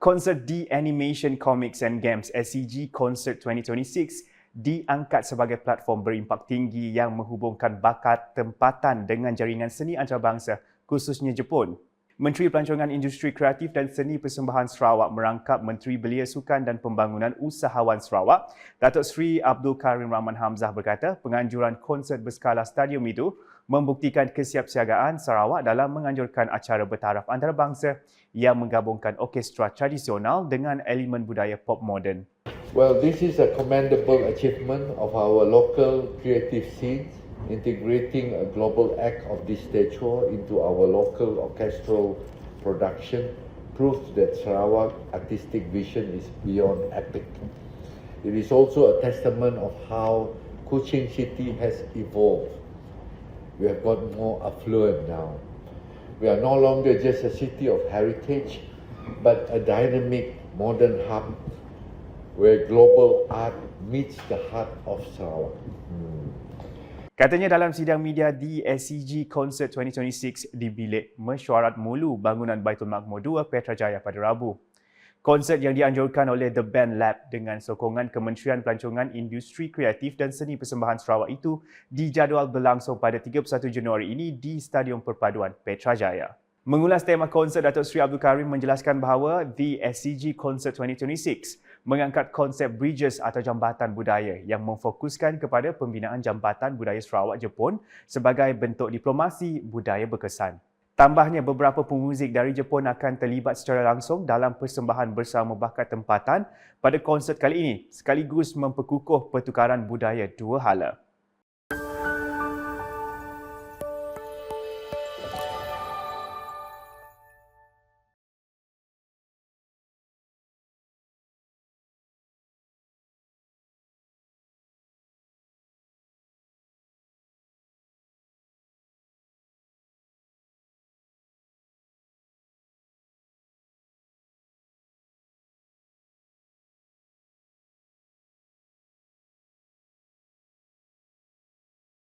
Konsert The Animation Comics and Games SCG Concert 2026 diangkat sebagai platform berimpak tinggi yang menghubungkan bakat tempatan dengan jaringan seni antarabangsa khususnya Jepun. Menteri Pelancongan Industri Kreatif dan Seni Persembahan Sarawak merangkap Menteri Belia Sukan dan Pembangunan Usahawan Sarawak, Datuk Seri Abdul Karim Rahman Hamzah berkata penganjuran konsert berskala stadium itu membuktikan kesiapsiagaan Sarawak dalam menganjurkan acara bertaraf antarabangsa yang menggabungkan orkestra tradisional dengan elemen budaya pop moden. Well, this is a commendable achievement of our local creative scenes, integrating a global act of this stature into our local orchestral production proves that Sarawak artistic vision is beyond epic. It is also a testament of how Kuching City has evolved we have got more affluent now. We are no longer just a city of heritage, but a dynamic modern hub where global art meets the heart of Sarawak. Hmm. Katanya dalam sidang media di SCG Concert 2026 di Bilik Mesyuarat Mulu Bangunan Baitul Makmur 2 Petrajaya pada Rabu. Konsert yang dianjurkan oleh The Band Lab dengan sokongan Kementerian Pelancongan Industri Kreatif dan Seni Persembahan Sarawak itu dijadual berlangsung pada 31 Januari ini di Stadium Perpaduan Petrajaya. Mengulas tema konsert, Datuk Seri Abdul Karim menjelaskan bahawa The SCG Concert 2026 mengangkat konsep bridges atau jambatan budaya yang memfokuskan kepada pembinaan jambatan budaya Sarawak Jepun sebagai bentuk diplomasi budaya berkesan. Tambahnya beberapa pemuzik dari Jepun akan terlibat secara langsung dalam persembahan bersama bakat tempatan pada konsert kali ini sekaligus memperkukuh pertukaran budaya dua hala.